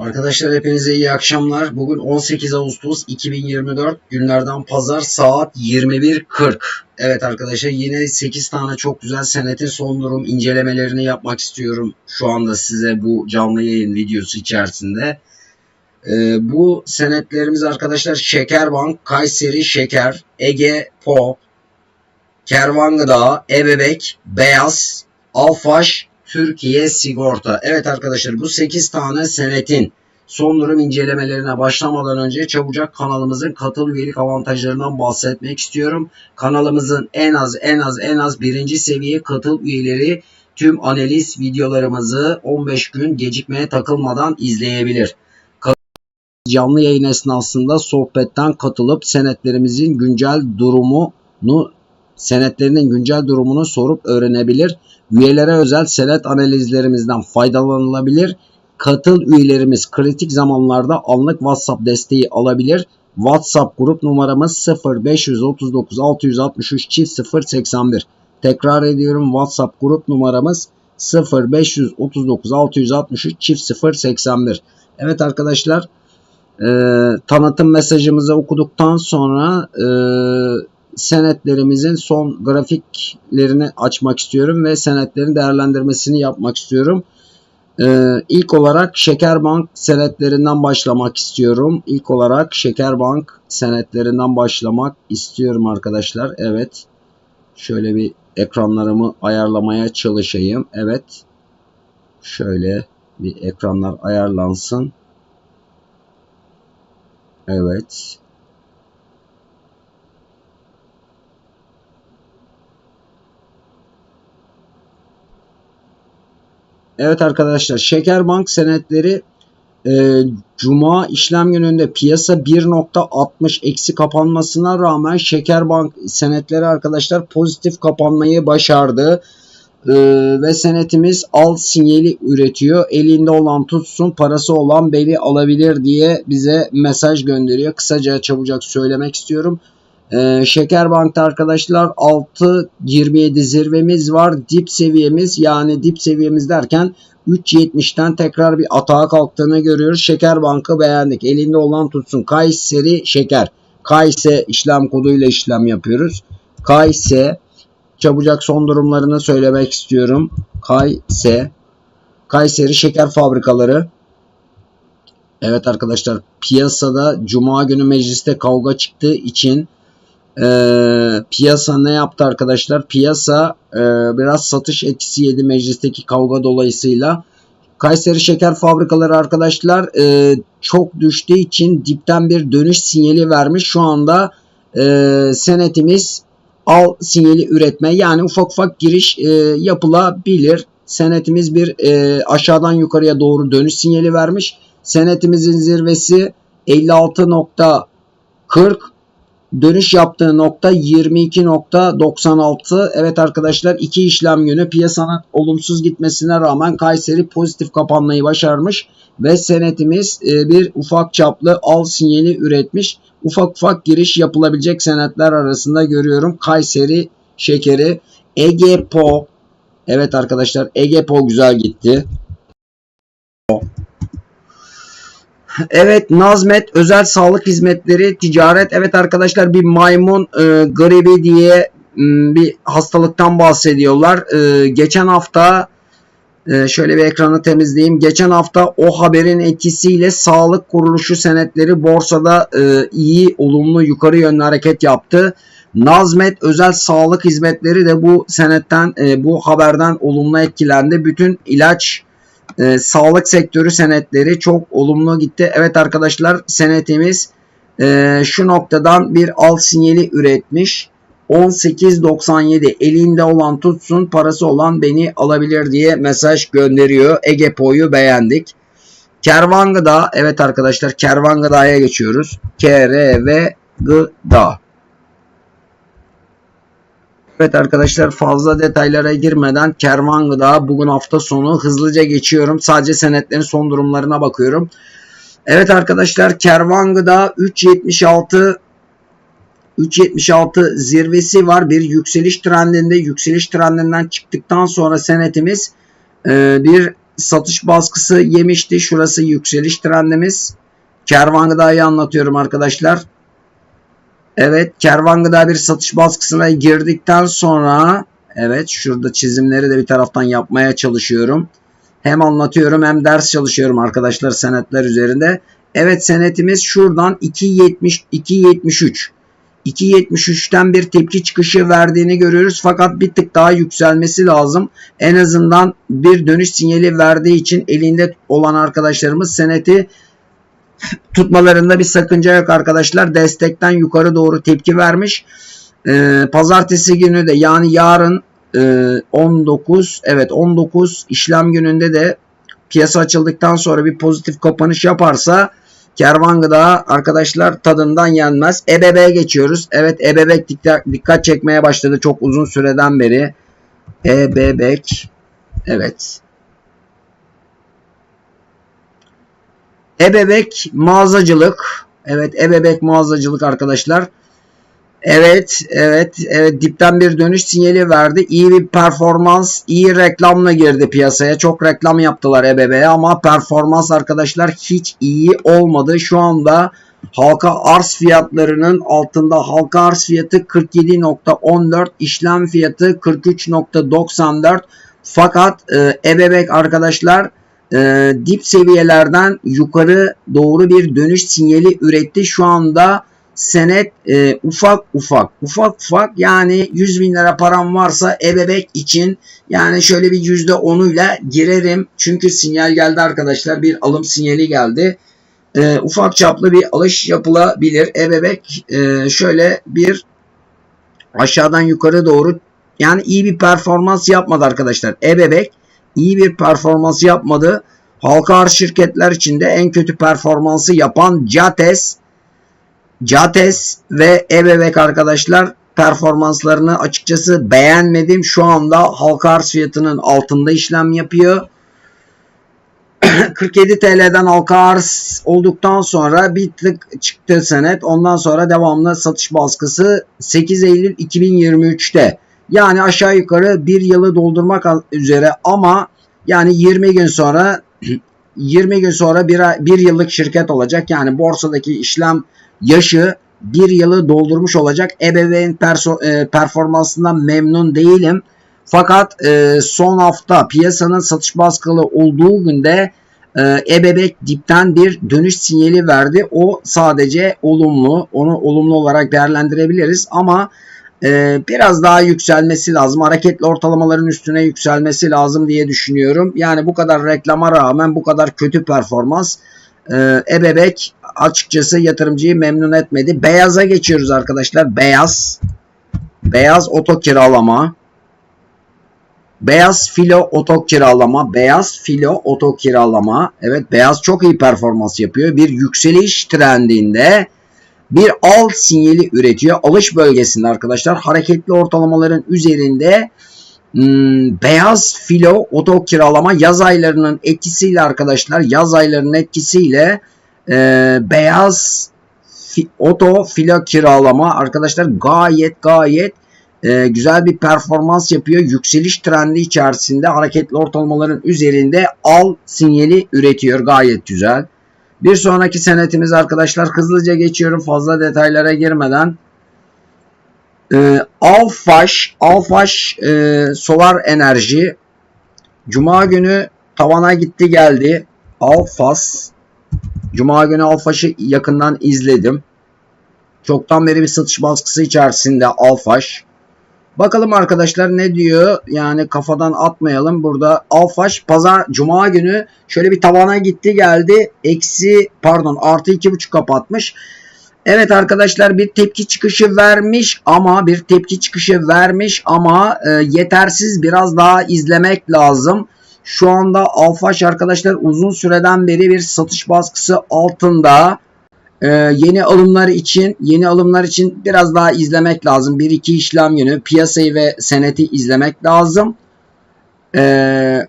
Arkadaşlar hepinize iyi akşamlar. Bugün 18 Ağustos 2024 günlerden pazar saat 21.40. Evet arkadaşlar yine 8 tane çok güzel senetin son durum incelemelerini yapmak istiyorum. Şu anda size bu canlı yayın videosu içerisinde. Ee, bu senetlerimiz arkadaşlar Şekerbank, Kayseri Şeker, Ege Pop, Kervan Gıda, Ebebek, Beyaz, Alfaş, Türkiye Sigorta. Evet arkadaşlar bu 8 tane senetin son durum incelemelerine başlamadan önce çabucak kanalımızın katıl üyelik avantajlarından bahsetmek istiyorum. Kanalımızın en az en az en az birinci seviye katıl üyeleri tüm analiz videolarımızı 15 gün gecikmeye takılmadan izleyebilir. Canlı yayın esnasında sohbetten katılıp senetlerimizin güncel durumunu senetlerinin güncel durumunu sorup öğrenebilir. Üyelere özel senet analizlerimizden faydalanılabilir. Katıl üyelerimiz kritik zamanlarda anlık WhatsApp desteği alabilir. WhatsApp grup numaramız 0539 663 çift 081. Tekrar ediyorum WhatsApp grup numaramız 0539 663 çift 081. Evet arkadaşlar e, tanıtım mesajımızı okuduktan sonra e, senetlerimizin son grafiklerini açmak istiyorum ve senetlerin değerlendirmesini yapmak istiyorum. Ee, ilk olarak Şekerbank senetlerinden başlamak istiyorum. İlk olarak Şekerbank senetlerinden başlamak istiyorum arkadaşlar. Evet. Şöyle bir ekranlarımı ayarlamaya çalışayım. Evet. Şöyle bir ekranlar ayarlansın. Evet. Evet arkadaşlar Şekerbank senetleri e, Cuma işlem gününde piyasa 1.60 eksi kapanmasına rağmen Şekerbank senetleri arkadaşlar pozitif kapanmayı başardı. E, ve senetimiz al sinyali üretiyor. Elinde olan tutsun parası olan beli alabilir diye bize mesaj gönderiyor. Kısaca çabucak söylemek istiyorum. Ee, Şekerbank'ta arkadaşlar 6.27 zirvemiz var. Dip seviyemiz yani dip seviyemiz derken 3.70'ten tekrar bir atağa kalktığını görüyoruz. Şekerbank'ı beğendik. Elinde olan tutsun. Kayseri Şeker. Kayse işlem koduyla işlem yapıyoruz. Kayse çabucak son durumlarını söylemek istiyorum. Kayse Kayseri Şeker Fabrikaları Evet arkadaşlar piyasada Cuma günü mecliste kavga çıktığı için e, piyasa ne yaptı arkadaşlar? Piyasa e, biraz satış etkisi yedi meclisteki kavga dolayısıyla. Kayseri Şeker Fabrikaları arkadaşlar e, çok düştüğü için dipten bir dönüş sinyali vermiş. Şu anda e, senetimiz al sinyali üretme yani ufak ufak giriş e, yapılabilir. Senetimiz bir e, aşağıdan yukarıya doğru dönüş sinyali vermiş. Senetimizin zirvesi 56.40 dönüş yaptığı nokta 22.96. Evet arkadaşlar iki işlem günü piyasanın olumsuz gitmesine rağmen Kayseri pozitif kapanmayı başarmış ve senetimiz e, bir ufak çaplı al sinyali üretmiş. Ufak ufak giriş yapılabilecek senetler arasında görüyorum. Kayseri şekeri, Egepo. Evet arkadaşlar Egepo güzel gitti. Evet Nazmet özel sağlık hizmetleri ticaret. Evet arkadaşlar bir maymun e, gribi diye m, bir hastalıktan bahsediyorlar. E, geçen hafta e, şöyle bir ekranı temizleyeyim. Geçen hafta o haberin etkisiyle sağlık kuruluşu senetleri borsada e, iyi olumlu yukarı yönlü hareket yaptı. Nazmet özel sağlık hizmetleri de bu senetten e, bu haberden olumlu etkilendi. Bütün ilaç e, sağlık sektörü senetleri çok olumlu gitti. Evet arkadaşlar senetimiz e, şu noktadan bir al sinyali üretmiş. 18.97 elinde olan tutsun parası olan beni alabilir diye mesaj gönderiyor. Egepo'yu beğendik. Kervan Gıda evet arkadaşlar Kervan Gıda'ya geçiyoruz. KRV Gıda. Evet arkadaşlar fazla detaylara girmeden Kervan Gıda bugün hafta sonu hızlıca geçiyorum. Sadece senetlerin son durumlarına bakıyorum. Evet arkadaşlar Kervan Gıda 3.76 3.76 zirvesi var. Bir yükseliş trendinde yükseliş trendinden çıktıktan sonra senetimiz e, bir satış baskısı yemişti. Şurası yükseliş trendimiz. Kervan gıdayı anlatıyorum arkadaşlar. Evet kervan gıda bir satış baskısına girdikten sonra evet şurada çizimleri de bir taraftan yapmaya çalışıyorum. Hem anlatıyorum hem ders çalışıyorum arkadaşlar senetler üzerinde. Evet senetimiz şuradan 2.70 2.73 2.73'ten bir tepki çıkışı verdiğini görüyoruz. Fakat bir tık daha yükselmesi lazım. En azından bir dönüş sinyali verdiği için elinde olan arkadaşlarımız seneti tutmalarında bir sakınca yok arkadaşlar. Destekten yukarı doğru tepki vermiş. Ee, pazartesi günü de yani yarın e, 19 evet 19 işlem gününde de piyasa açıldıktan sonra bir pozitif kapanış yaparsa kervan gıda arkadaşlar tadından yenmez. EBB'ye geçiyoruz. Evet EBB dikkat, dikkat çekmeye başladı çok uzun süreden beri. EBB evet Ebebek mağazacılık. Evet ebebek mağazacılık arkadaşlar. Evet, evet, evet dipten bir dönüş sinyali verdi. İyi bir performans, iyi reklamla girdi piyasaya. Çok reklam yaptılar EBB'ye ama performans arkadaşlar hiç iyi olmadı. Şu anda halka arz fiyatlarının altında halka arz fiyatı 47.14, işlem fiyatı 43.94. Fakat e, ebebek arkadaşlar e, dip seviyelerden yukarı doğru bir dönüş sinyali üretti. Şu anda senet e, ufak ufak ufak ufak yani 100 bin lira param varsa ebebek için yani şöyle bir yüzde onuyla girerim. Çünkü sinyal geldi arkadaşlar bir alım sinyali geldi. E, ufak çaplı bir alış yapılabilir. Ebebek e, şöyle bir aşağıdan yukarı doğru yani iyi bir performans yapmadı arkadaşlar. Ebebek iyi bir performans yapmadı. Halka arz şirketler içinde en kötü performansı yapan Cates, Cates ve Ebebek arkadaşlar performanslarını açıkçası beğenmedim. Şu anda halka arz fiyatının altında işlem yapıyor. 47 TL'den halka arz olduktan sonra bir tık çıktı senet. Ondan sonra devamlı satış baskısı 8 Eylül 2023'te. Yani aşağı yukarı bir yılı doldurmak üzere ama yani 20 gün sonra 20 gün sonra bir, bir yıllık şirket olacak. Yani borsadaki işlem yaşı bir yılı doldurmuş olacak. Ebeveyn e, performansından memnun değilim. Fakat e, son hafta piyasanın satış baskılı olduğu günde e, ebebek dipten bir dönüş sinyali verdi. O sadece olumlu. Onu olumlu olarak değerlendirebiliriz ama e, biraz daha yükselmesi lazım. Hareketli ortalamaların üstüne yükselmesi lazım diye düşünüyorum. Yani bu kadar reklama rağmen bu kadar kötü performans e, ebebek açıkçası yatırımcıyı memnun etmedi. Beyaza geçiyoruz arkadaşlar. Beyaz. Beyaz oto kiralama. Beyaz filo oto kiralama. Beyaz filo oto kiralama. Evet beyaz çok iyi performans yapıyor. Bir yükseliş trendinde bir al sinyali üretiyor. Alış bölgesinde arkadaşlar hareketli ortalamaların üzerinde hmm, beyaz filo oto kiralama yaz aylarının etkisiyle arkadaşlar yaz aylarının etkisiyle e, beyaz fi, oto filo kiralama arkadaşlar gayet gayet e, güzel bir performans yapıyor. Yükseliş trendi içerisinde hareketli ortalamaların üzerinde al sinyali üretiyor. Gayet güzel. Bir sonraki senetimiz arkadaşlar hızlıca geçiyorum fazla detaylara girmeden. Ee, Alfaş, Alfaş e, solar enerji Cuma günü tavana gitti geldi. Alfas Cuma günü Alfaş'ı yakından izledim. Çoktan beri bir satış baskısı içerisinde Alfaş. Bakalım arkadaşlar ne diyor? Yani kafadan atmayalım. Burada Alfaş pazar cuma günü şöyle bir tavana gitti geldi. Eksi pardon artı iki buçuk kapatmış. Evet arkadaşlar bir tepki çıkışı vermiş ama bir tepki çıkışı vermiş ama e, yetersiz biraz daha izlemek lazım. Şu anda Alfaş arkadaşlar uzun süreden beri bir satış baskısı altında. Ee, yeni alımlar için yeni alımlar için biraz daha izlemek lazım. Bir iki işlem günü piyasayı ve seneti izlemek lazım. Ee,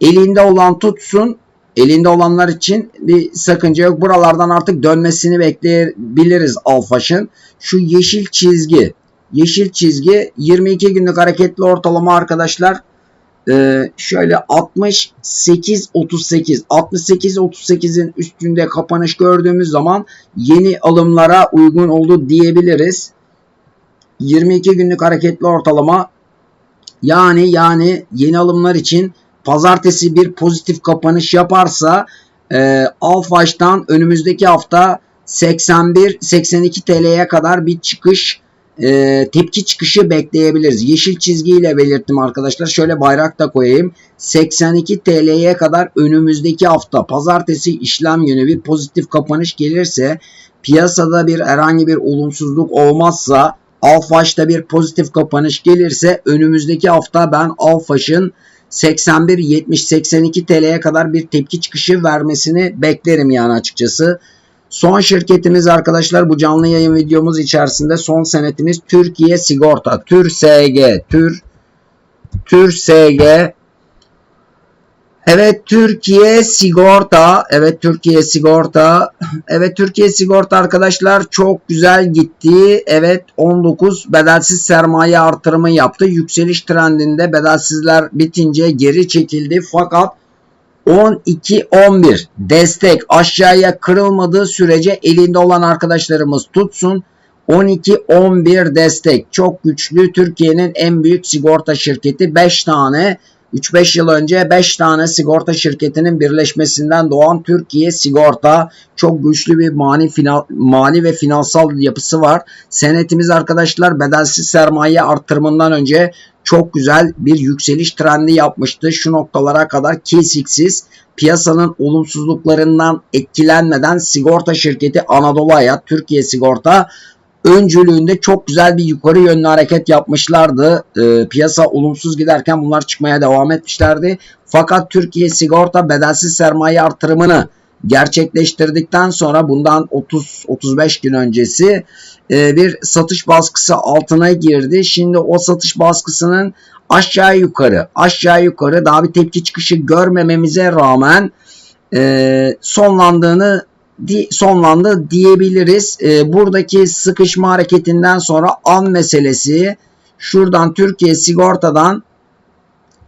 elinde olan tutsun. Elinde olanlar için bir sakınca yok. Buralardan artık dönmesini bekleyebiliriz Alfaş'ın. Şu yeşil çizgi. Yeşil çizgi 22 günlük hareketli ortalama arkadaşlar. Ee, şöyle 68 38 68 38'in üstünde kapanış gördüğümüz zaman yeni alımlara uygun oldu diyebiliriz. 22 günlük hareketli ortalama yani yani yeni alımlar için pazartesi bir pozitif kapanış yaparsa e, Alfaş'tan önümüzdeki hafta 81-82 TL'ye kadar bir çıkış e, tepki çıkışı bekleyebiliriz. Yeşil çizgiyle belirttim arkadaşlar. Şöyle bayrak da koyayım. 82 TL'ye kadar önümüzdeki hafta pazartesi işlem günü bir pozitif kapanış gelirse piyasada bir herhangi bir olumsuzluk olmazsa Alfaş'ta bir pozitif kapanış gelirse önümüzdeki hafta ben Alfaş'ın 81 70 82 TL'ye kadar bir tepki çıkışı vermesini beklerim yani açıkçası. Son şirketimiz arkadaşlar bu canlı yayın videomuz içerisinde son senetimiz Türkiye Sigorta. Tür SG. Tür Tür SG. Evet Türkiye Sigorta. Evet Türkiye Sigorta. Evet Türkiye Sigorta arkadaşlar çok güzel gitti. Evet 19 bedelsiz sermaye artırımı yaptı. Yükseliş trendinde bedelsizler bitince geri çekildi. Fakat 12-11 destek aşağıya kırılmadığı sürece elinde olan arkadaşlarımız tutsun. 12-11 destek çok güçlü Türkiye'nin en büyük sigorta şirketi 5 tane 3-5 yıl önce 5 tane sigorta şirketinin birleşmesinden doğan Türkiye Sigorta çok güçlü bir mali, final, mali ve finansal yapısı var. Senetimiz arkadaşlar bedelsiz sermaye artırımından önce çok güzel bir yükseliş trendi yapmıştı. Şu noktalara kadar kesiksiz piyasanın olumsuzluklarından etkilenmeden sigorta şirketi Anadolu Hayat, Türkiye Sigorta öncülüğünde çok güzel bir yukarı yönlü hareket yapmışlardı. E, piyasa olumsuz giderken bunlar çıkmaya devam etmişlerdi. Fakat Türkiye Sigorta bedelsiz sermaye artırımını gerçekleştirdikten sonra bundan 30-35 gün öncesi e, bir satış baskısı altına girdi. Şimdi o satış baskısının aşağı yukarı aşağı yukarı daha bir tepki çıkışı görmememize rağmen e, sonlandığını sonlandı diyebiliriz. E, buradaki sıkışma hareketinden sonra an meselesi şuradan Türkiye sigortadan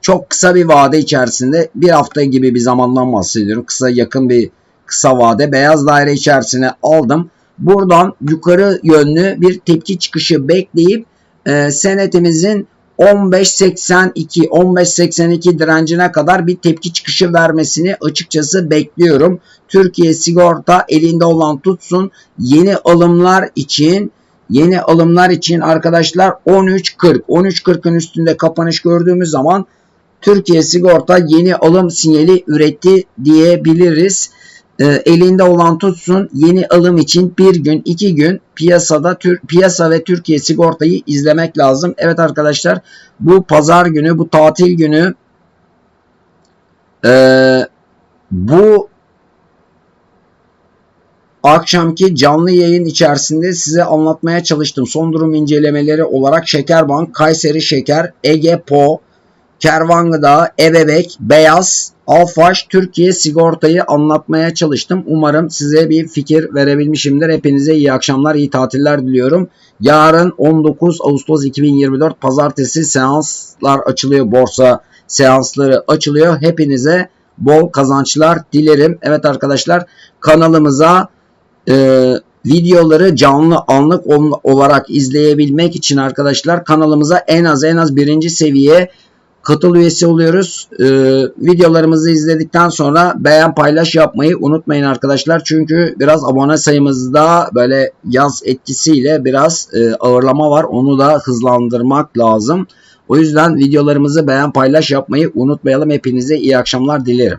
çok kısa bir vade içerisinde bir hafta gibi bir zamandan bahsediyorum. Kısa yakın bir kısa vade beyaz daire içerisine aldım. Buradan yukarı yönlü bir tepki çıkışı bekleyip e, senetimizin 15.82 15.82 direncine kadar bir tepki çıkışı vermesini açıkçası bekliyorum. Türkiye sigorta elinde olan tutsun. Yeni alımlar için yeni alımlar için arkadaşlar 13.40 13.40'ın üstünde kapanış gördüğümüz zaman Türkiye sigorta yeni alım sinyali üretti diyebiliriz e, elinde olan tutsun yeni alım için bir gün iki gün piyasada tür, piyasa ve Türkiye sigortayı izlemek lazım. Evet arkadaşlar bu pazar günü bu tatil günü e, bu akşamki canlı yayın içerisinde size anlatmaya çalıştım. Son durum incelemeleri olarak Şekerbank, Kayseri Şeker, Ege Po, Kervangıda, Ebebek, Beyaz, Alfaş, Türkiye sigortayı anlatmaya çalıştım. Umarım size bir fikir verebilmişimdir. Hepinize iyi akşamlar, iyi tatiller diliyorum. Yarın 19 Ağustos 2024 Pazartesi seanslar açılıyor. Borsa seansları açılıyor. Hepinize bol kazançlar dilerim. Evet arkadaşlar kanalımıza e, videoları canlı anlık olarak izleyebilmek için arkadaşlar kanalımıza en az en az birinci seviye katıl üyesi oluyoruz. Ee, videolarımızı izledikten sonra beğen paylaş yapmayı unutmayın arkadaşlar. Çünkü biraz abone sayımızda böyle yaz etkisiyle biraz e, ağırlama var. Onu da hızlandırmak lazım. O yüzden videolarımızı beğen paylaş yapmayı unutmayalım. Hepinize iyi akşamlar dilerim.